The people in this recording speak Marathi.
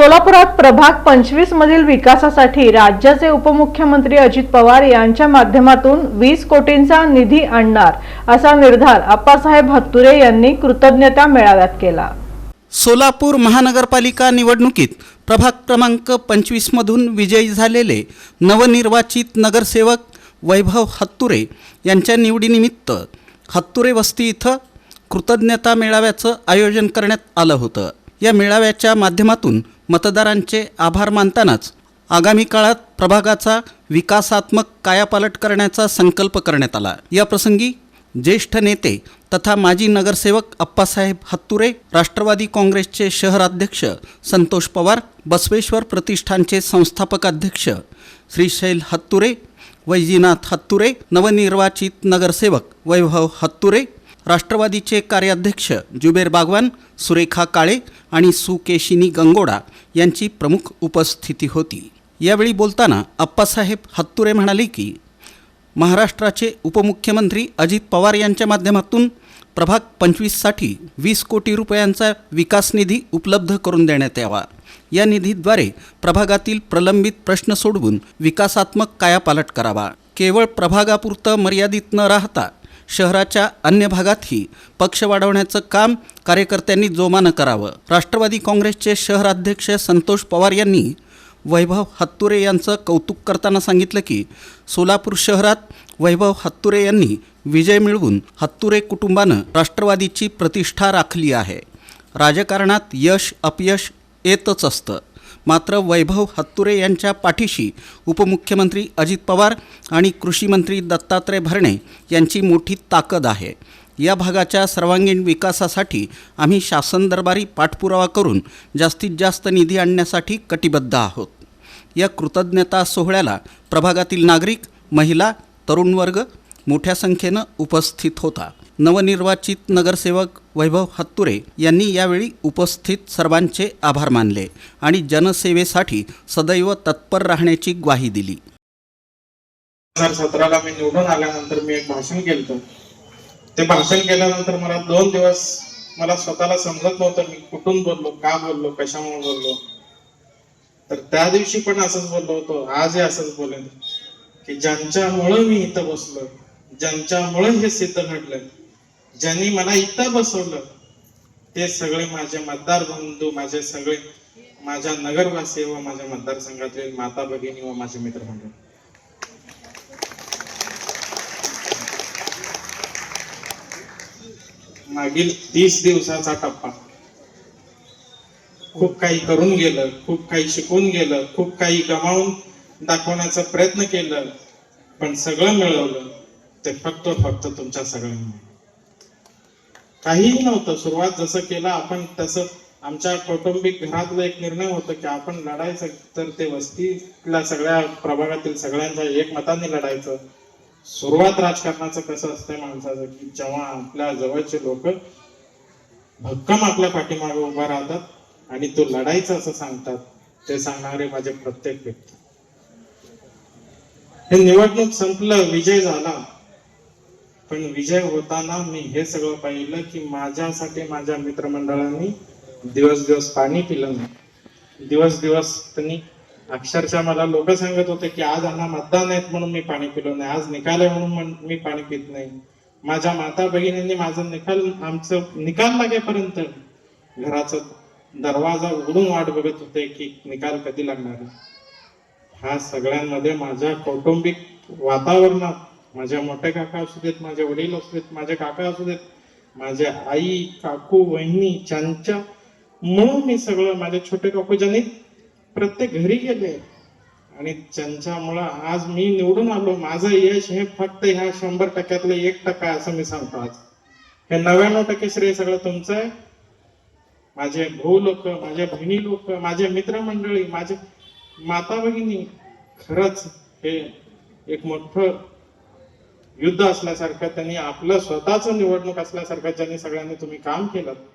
सोलापुरात प्रभाग पंचवीस मधील विकासासाठी राज्याचे उपमुख्यमंत्री अजित पवार यांच्या माध्यमातून वीस कोटींचा निधी आणणार असा निर्धार आप्पासाहेब हत्तुरे यांनी कृतज्ञता मेळाव्यात केला. सोलापूर महानगरपालिका निवडणुकीत प्रभाग क्रमांक पंचवीसमधून विजयी झालेले नवनिर्वाचित नगरसेवक वैभव हत्तुरे यांच्या निवडीनिमित्त हत्तुरे वस्ती इथं कृतज्ञता मेळाव्याचं आयोजन करण्यात आलं होतं. या मेळाव्याच्या माध्यमातून मतदारांचे आभार मानतानाच आगामी काळात प्रभागाचा विकासात्मक कायापालट करण्याचा संकल्प करण्यात आला. या प्रसंगी ज्येष्ठ नेते तथा माजी नगरसेवक अप्पासाहेब हत्तुरे राष्ट्रवादी काँग्रेसचे शहराध्यक्ष संतोष पवार बसवेश्वर प्रतिष्ठानचे संस्थापक अध्यक्ष श्रीशैल हत्तुरे वैजीनाथ हत्तुरे नवनिर्वाचित नगरसेवक वैभव हत्तुरे राष्ट्रवादीचे कार्याध्यक्ष जुबेर बागवान सुरेखा काळे आणि सुकेशिनी गंगोडा यांची प्रमुख उपस्थिती होती. यावेळी बोलताना अप्पासाहेब हत्तुरे म्हणाले की महाराष्ट्राचे उपमुख्यमंत्री अजित पवार यांच्या माध्यमातून प्रभाग पंचवीससाठी वीस कोटी रुपयांचा विकास निधी उपलब्ध करून देण्यात यावा. या निधीद्वारे प्रभागातील प्रलंबित प्रश्न सोडवून विकासात्मक कायापालट करावा. केवळ प्रभागापुरतं मर्यादित न राहता शहराच्या अन्य भागातही पक्ष वाढवण्याचं काम कार्यकर्त्यांनी जोमानं करावं. राष्ट्रवादी काँग्रेसचे शहराध्यक्ष संतोष पवार यांनी वैभव हत्तुरे यांचं कौतुक करताना सांगितलं की सोलापूर शहरात वैभव हत्तुरे यांनी विजय मिळवून हत्तुरे कुटुंबानं राष्ट्रवादीची प्रतिष्ठा राखली आहे. राजकारणात यश अपयश येतच असतं. मात्र वैभव हत्तुरे यांच्या पाठीशी उपमुख्यमंत्री अजित पवार आणि कृषीमंत्री दत्तात्रय भरणे यांची मोठी ताकद आहे. या भागाच्या सर्वांगीण विकासासाठी आम्ही शासन दरबारी पाठपुरावा करून जास्तीत जास्त निधी आणण्यासाठी कटिबद्ध आहोत. या कृतज्ञता सोहळ्याला प्रभागातील नागरिक महिला तरुण वर्ग मोठ्या संख्येनं उपस्थित होता. नवनिर्वाचित नगरसेवक वैभव हत्तुरे यांनी यावेळी उपस्थित सर्वांचे आभार मानले आणि जनसेवेसाठी सदैव तत्पर राहण्याची ग्वाही दिली. दोन हजार सतराला मी निवडून आल्यानंतर मी एक भाषण केलं. ते भाषण केल्यानंतर मला दोन दिवस मला स्वतःला समजत नव्हतं मी कुठून बोललो का बोललो कशामुळे बोललो. तर त्या दिवशी पण असंच बोललो होतो आजही असंच बोलेन. की ज्यांच्यामुळं मी इथं बसलो ज्यांच्यामुळे हे सिद्ध घडलं ज्यांनी मला इथं बसवलं ते सगळे माझे मतदार बंधू माझे सगळे माझ्या नगरवासी व माझ्या मतदारसंघातील माता भगिनी व माझे मित्र मंडळ मागील तीस दिवसाचा टप्पा. खूप काही करून गेलं खूप काही शिकून गेलं खूप काही गमावून दाखवण्याचा प्रयत्न केलं पण सगळं मिळवलं ते फक्त फक्त तुमच्या सगळ्यांनी. काहीही नव्हतं. सुरुवात जसं केलं आपण तसं आमच्या कौटुंबिक घरातला एक निर्णय होता की आपण लढायचं. तर ते वस्तीतल्या सगळ्या प्रभागातील सगळ्यांच्या एकमताने लढायचं. सुरुवात राजकारणाचं कसं असतंय माणसाचं की जेव्हा आपल्या जवळचे लोक भक्कम आपल्या पाठीमागे उभा राहतात आणि तो लढायचं असं सांगतात ते सांगणारे माझे प्रत्येक व्यक्ती. हे निवडणूक संपलं विजय झाला. पण विजय होताना मी हे सगळं पाहिलं की माझ्यासाठी माझ्या मित्रमंडळांनी दिवस दिवस पाणी पिलं नाही. दिवस दिवस त्यांनी अक्षरशः मला लोक सांगत होते की आज आम्हाला मतदान आहेत म्हणून मी पाणी पिलो नाही. आज निकाल आहे म्हणून मी पाणी पित नाही. माझ्या माता भगिनींनी माझा निकाल आमचं निकाल लागेपर्यंत घराचा दरवाजा उघडून वाट बघत होते की निकाल कधी लागणार आहे. ह्या सगळ्यांमध्ये माझ्या कौटुंबिक वातावरणात माझ्या मोठे काका असू देत माझे वडील असू देत माझे काका असू देत माझे आई काकू वहिनी त्यांच्या म्हणून मी सगळं माझ्या छोटे काकू ज्यांनी प्रत्येक घरी गेले. आणि त्यांच्यामुळं आज मी निवडून आलो. माझं यश हे फक्त ह्या शंभर टक्क्यातले एक टक्का आहे असं मी सांगतो आज. हे नव्याण्णव टक्के श्रेय सगळं तुमचं आहे. माझे भाऊ लोक माझ्या बहिणी लोक माझे मित्रमंडळी माझे माता भगिनी खरंच हे एक मोठं युद्ध असल्यासारखं त्यांनी आपलं स्वतःच निवडणूक असल्यासारखं ज्यांनी सगळ्यांनी तुम्ही काम केलं